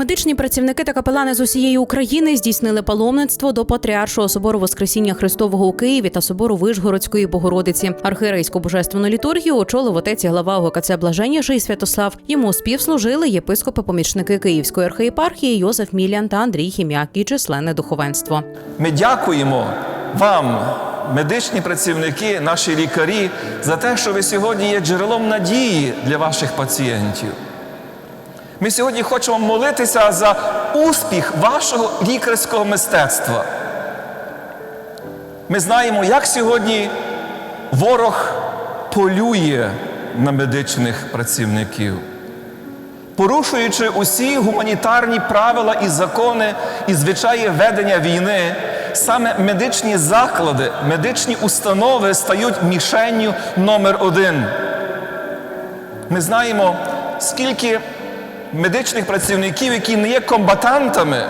Медичні працівники та капелани з усієї України здійснили паломництво до Патріаршого собору Воскресіння Христового у Києві та собору Вишгородської Богородиці. Архієрейську божественну літургію очолив отець і глава ОГКЦ Блаженніший Святослав. Йому співслужили єпископи-помічники Київської архієпархії Йозеф Мілян та Андрій Хім'як і численне духовенство. Ми дякуємо вам, медичні працівники, наші лікарі, за те, що ви сьогодні є джерелом надії для ваших пацієнтів. Ми сьогодні хочемо молитися за успіх вашого лікарського мистецтва. Ми знаємо, як сьогодні ворог полює на медичних працівників порушуючи усі гуманітарні правила і закони і звичаї ведення війни, саме медичні заклади, медичні установи стають мішенню номер один. Ми знаємо, скільки медичних працівників, які не є комбатантами,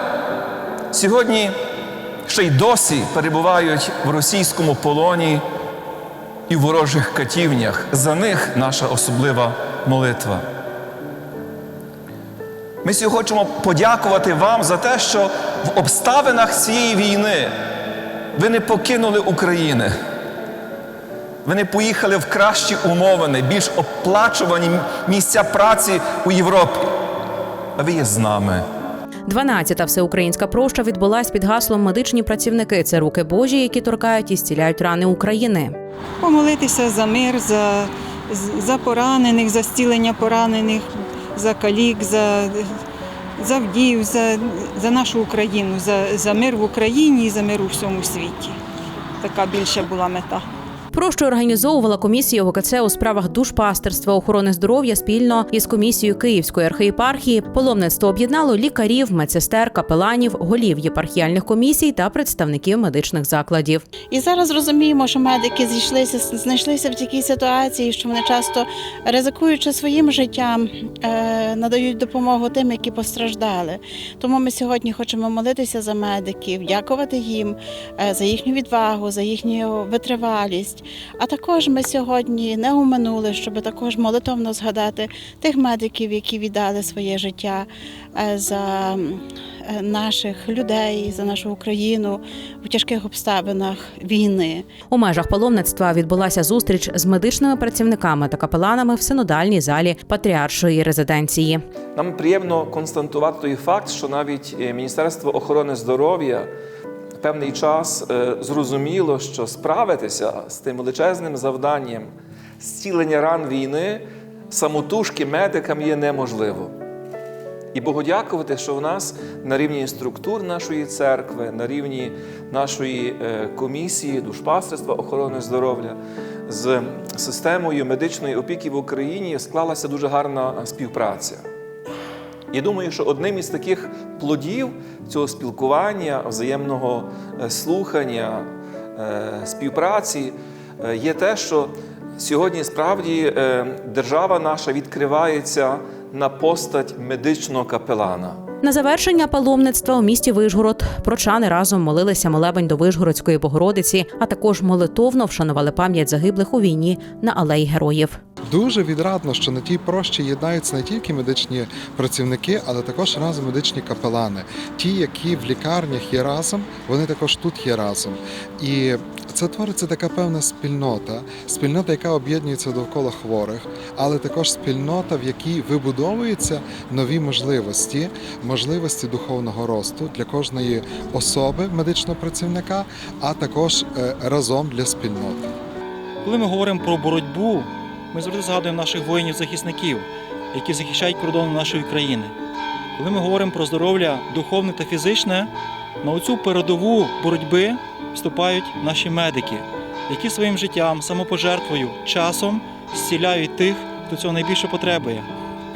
сьогодні ще й досі перебувають в російському полоні і в ворожих катівнях. За них наша особлива молитва. Ми сьогодні хочемо подякувати вам за те, що в обставинах цієї війни ви не покинули України. Ви не поїхали в кращі умови, більш оплачувані місця праці у Європі. А ви є з нами. 12-та всеукраїнська проща відбулась під гаслом Медичні працівники це руки Божі, які торкають і зціляють рани України. помолитися за мир, за, за поранених, за зцілення поранених, за калік, за, за вдів, за, за нашу Україну, за, за мир в Україні і за мир у всьому світі. Така більша була мета. Прощу організовувала комісія ОГКЦ у справах душпастерства охорони здоров'я спільно із комісією Київської архієпархії. Паломництво об'єднало лікарів, медсестер, капеланів, голів єпархіальних комісій та представників медичних закладів. І зараз розуміємо, що медики зійшлися, знайшлися в такій ситуації, що вони часто ризикуючи своїм життям, е, надають допомогу тим, які постраждали. Тому ми сьогодні хочемо молитися за медиків, дякувати їм е, за їхню відвагу, за їхню витривалість. А також ми сьогодні не уминули, щоб також молитовно згадати тих медиків, які віддали своє життя е, за е, наших людей, за нашу Україну в тяжких обставинах війни. У межах паломництва відбулася зустріч з медичними працівниками та капеланами в синодальній залі патріаршої резиденції. Нам приємно констатувати той факт, що навіть е, Міністерство охорони здоров'я певний час е, зрозуміло, що справитися з тим величезним завданням зцілення ран війни самотужки медикам є неможливо. І Богу дякувати, що в нас на рівні структур нашої церкви, на рівні нашої е, комісії душпастерства охорони здоров'я з системою медичної опіки в Україні склалася дуже гарна співпраця. І думаю, що одним із таких плодів цього спілкування, взаємного е, слухання, е, співпраці е, є те, що сьогодні справді держава наша відкривається на постать медичного капелана. На завершення паломництва у місті Вишгород прочани разом молилися молебень до Вишгородської Богородиці, а також молитовно вшанували пам'ять загиблих у війні на алеї героїв. Дуже відрадно, що на тій прощі єднаються не тільки медичні працівники, але також разом медичні капелани. Ті, які в лікарнях є разом, вони також тут є разом. І це твориться така певна спільнота, спільнота, яка об'єднується довкола хворих, але також спільнота, в якій вибудовуються нові можливості, можливості духовного росту для кожної особи медичного працівника, а також е, разом для спільноти. Коли ми говоримо про боротьбу, ми завжди згадуємо наших воїнів-захисників, які захищають кордони нашої країни. Коли ми говоримо про здоров'я духовне та фізичне, на оцю передову боротьби вступають наші медики, які своїм життям, самопожертвою, часом зціляють тих, хто цього найбільше потребує.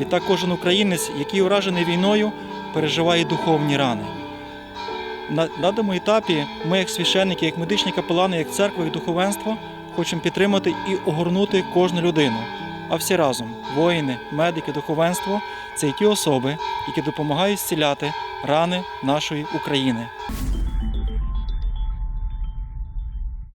Відтак кожен українець, який уражений війною, переживає духовні рани. На даному етапі ми, як священники, як медичні капелани, як церква, як духовенство, хочемо підтримати і огорнути кожну людину. А всі разом воїни, медики, духовенство це ті особи, які допомагають зціляти рани нашої України.